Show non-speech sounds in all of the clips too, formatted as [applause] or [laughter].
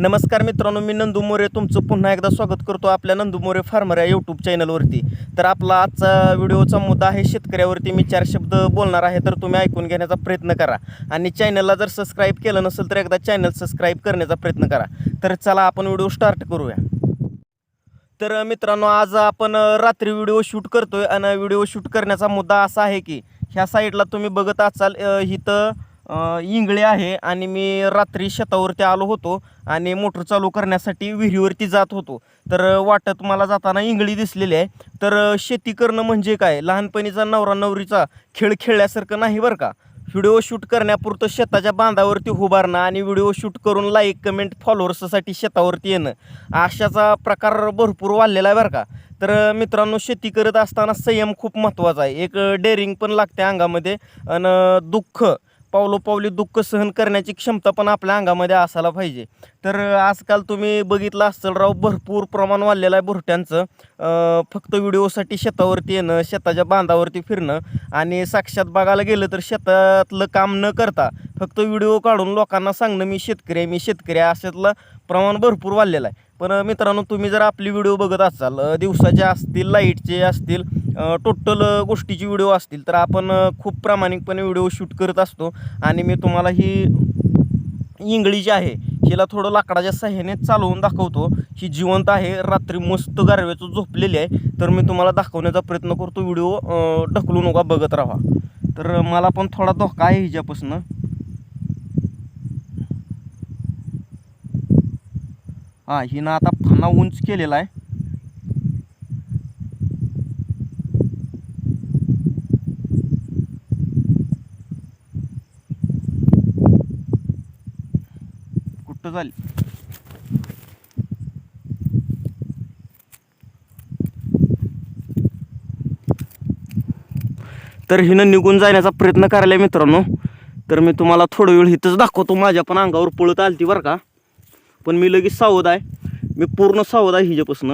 नमस्कार मित्रांनो मी नंदू मोरे. तुमचं पुन्हा एकदा स्वागत करतो आपल्या नंदू मोरे फार्मर या यूट्यूब चॅनलवरती तर आपला आजचा व्हिडिओचा मुद्दा आहे शेतकऱ्यावरती मी चार शब्द बोलणार आहे तर तुम्ही ऐकून घेण्याचा प्रयत्न करा. आणि चॅनलला जर सबस्क्राईब केलं नसेल तर एकदा चॅनल सबस्क्राईब करण्याचा प्रयत्न करा. तर चला आपण व्हिडिओ स्टार्ट करूया. तर मित्रांनो आज आपण रात्री व्हिडिओ शूट करतोय. आणि व्हिडिओ शूट करण्याचा मुद्दा असा आहे की ह्या साईडला तुम्ही बघत असाल इथं इंगळे आहे आणि मी रात्री शेतावरती आलो होतो आणि मोटर चालू करण्यासाठी विहिरीवरती जात होतो. तर वाटत मला जाताना इंगळी दिसलेली आहे. तर शेती करणं म्हणजे काय? लहानपणीचा नवरा नवरीचा खेळ खेळल्यासारखं नाही बरं का? व्हिडिओ शूट करण्यापुरतं शेताच्या बांधावरती उभारणं आणि व्हिडिओ शूट करून लाईक कमेंट फॉलोअर्ससाठी शेतावरती येणं. अशाचा प्रकार भरपूर वाढलेला आहे बरं का? तर मित्रांनो शेती करत असताना संयम खूप महत्त्वाचा आहे. एक डेअरिंग पण लागते अंगामध्ये. आणि दुःख पावलोपावली दुःख सहन करण्याची क्षमता पण आपल्या अंगामध्ये असायला पाहिजे. तर आजकाल तुम्ही बघितलं असेल राव भरपूर प्रमाण वाढलेलं आहे भुरट्यांचं फक्त व्हिडिओसाठी शेतावरती येणं शेताच्या बांधावरती फिरणं आणि साक्षात बघायला गेलं तर शेतातलं काम न करता फक्त व्हिडिओ काढून लोकांना सांगणं मी शेतकरी आहे मी शेतकरी आहे अशातलं प्रमाण भरपूर वाढलेलं आहे. पण मित्रांनो तुम्ही जर आपली व्हिडिओ बघत असाल दिवसाचे असतील लाईटचे असतील टोटल गोष्टीची व्हिडिओ असतील तर आपण खूप प्रामाणिकपणे व्हिडिओ शूट करत असतो. आणि मी तुम्हाला ही इंगळी जी आहे हिला थोडं लाकडाच्या साह्याने चालवून दाखवतो. ही जिवंत आहे रात्री मस्त गारव्याचं झोपलेली आहे. तर मी तुम्हाला दाखवण्याचा प्रयत्न करतो व्हिडिओ ढकलू नका बघत राहा. तर मला पण थोडा धोका आहे हिच्यापासून. हां हिनं आता फना उंच केलेला आहे. झाली. तर हिनं निघून जाण्याचा प्रयत्न करायला मित्रांनो. तर मी तुम्हाला थोडं वेळ इथंच दाखवतो माझ्या पण अंगावर पळत आलती बरं का. पण मी लगेच सावध आहे. मी पूर्ण सावध आहे हिच्यापासून.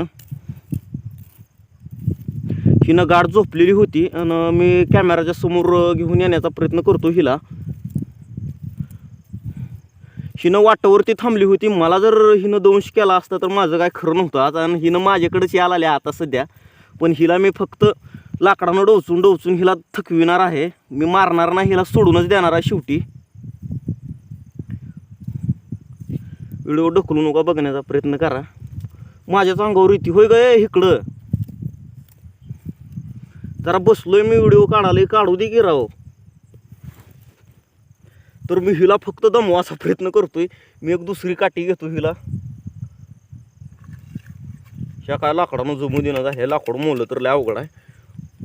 हिनं गाठ झोपलेली होती आणि मी कॅमेराच्या समोर घेऊन येण्याचा प्रयत्न करतो हिला. हिनं वाटावरती थांबली होती. मला जर हिनं दंश केला असता तर माझं काय खरं नव्हतं. आता आणि हिनं माझ्याकडेच यायला आल्या आता सध्या. पण हिला मी फक्त लाकडानं डोचून डोचून हिला थकविणार आहे. मी मारणार नाही हिला सोडूनच देणार आहे शेवटी. व्हिडिओ ढकलू नका बघण्याचा प्रयत्न करा. माझ्याच अंगावर येते. होय ग इकडं. जरा बसलोय मी व्हिडिओ काढायला. काढू दे की राव. तर मी हिला फक्त दमवायचा प्रयत्न करतोय. मी एक दुसरी काठी घेतो हिला. ह्या काय लाकडानं जमू देणार हे लाकूड मोलं तर लय अवघड आहे.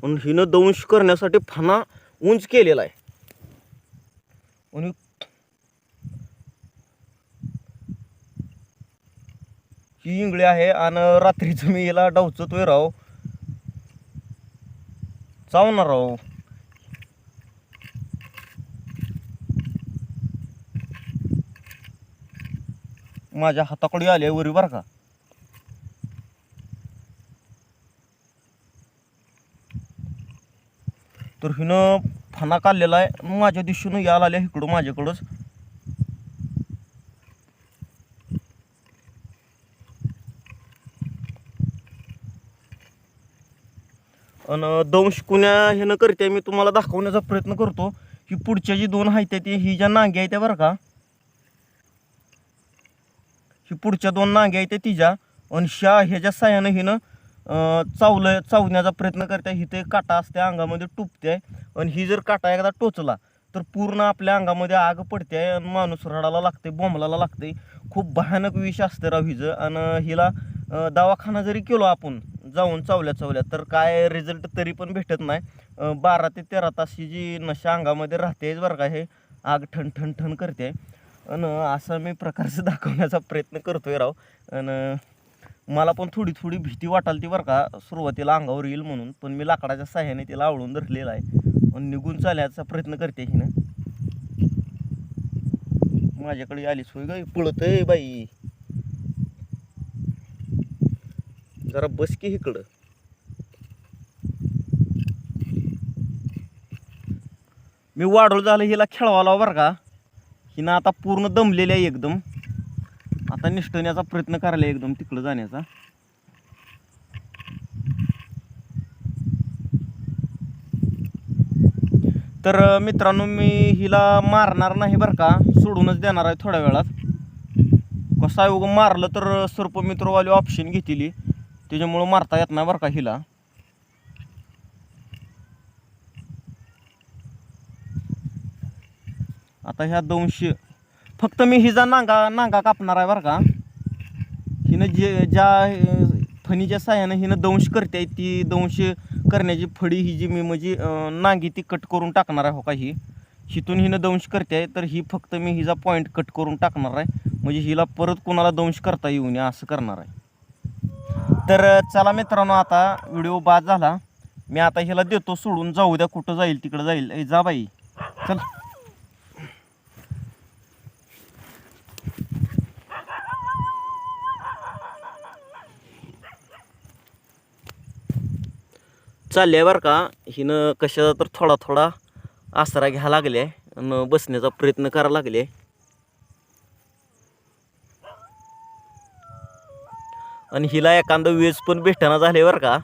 पण हिनं दंश करण्यासाठी फणा उंच केलेला आहे. आणि ही इंगळी आहे आणि रात्रीचं मी हिला डावचतोय राव. चावणार राव. माझ्या हाताकडे आले वरी बरं का. तर हिनं फणा काढलेला आहे माझ्या दिशेनं यायला आल्या इकडं माझ्याकडंच. आणि दंश कुण्या ह्यानं करते मी तुम्हाला दाखवण्याचा प्रयत्न करतो. ही पुढच्या जी दोन आहेत ती ही ज्या नांग्या आहेत त्या बरं का. ही पुढच्या दोन नांग्या आहेत तिच्या. आणि शा ह्याच्या साह्यानं हिनं चावलं चावण्याचा प्रयत्न करते हिथे काटा असते अंगामध्ये टुपते आणि ही जर काटा एकदा टोचला तर पूर्ण आपल्या अंगामध्ये आग पडते आणि माणूस रडाला लागते बोंबलाला लागते खूप भयानक विष असते राव हिचं. आणि हिला दवाखाना जरी केलो आपण जाऊन चावल्या चावल्या तर काय रिझल्ट तरी पण भेटत नाही. बारा ते तेरा तास ही जी नशा अंगामध्ये राहते बरं का हे आग ठण ठण ठण करते आणि असा मी प्रकारचं [laughs] दाखवण्याचा प्रयत्न करतोय राव. आणि मला पण थोडी थोडी भीती वाटाल ती बरं का सुरुवातीला अंगावर येईल म्हणून पण मी लाकडाच्या साह्याने तिला आवळून धरलेला आहे. आणि निघून चालण्याचा प्रयत्न करते ही ना माझ्याकडे आली सोय ग पळत आहे बाई. जरा बस की इकडं. मी वाढवलं झालं हिला खेळवाला बरं का. हिनं आता पूर्ण दमलेली आहे एकदम. आता निष्ठण्याचा प्रयत्न करायला एकदम तिकडं जाण्याचा. तर मित्रांनो मी हिला मारणार नाही बरं का. सोडूनच देणार आहे थोड्या वेळात. कसं आहे उगं मारलं तर सर्पमित्रवाले ऑप्शन घेतील त्याच्यामुळं मारता येत नाही बरं का हिला. आता ह्या दोनशे फक्त मी हिचा नांगा नांगा कापणार आहे बरं का. हिनं जे ज्या फणीच्या साह्यानं हिनं दंश करते आहे ती दंश करण्याची फडी ही जी मी म्हणजे नांगी ती कट करून टाकणार आहे हो का ही. हिथून हिनं दंश करते आहे तर ही फक्त मी हिचा पॉईंट कट करून टाकणार आहे. म्हणजे हिला परत कोणाला दंश करता येऊ नये असं करणार आहे. तर चला मित्रांनो आता व्हिडिओ बाद झाला. मी आता हिला देतो सोडून जाऊ द्या कुठं जाईल तिकडं जाईल. ए जा बाई. चल. चालले बरं का. हिनं कशाचा तर थोडा थोडा आसरा घ्या लागले. आणि बसण्याचा प्रयत्न करा लागले. आणि हिला एखादं वेज पण भेटाना झाले बरं का.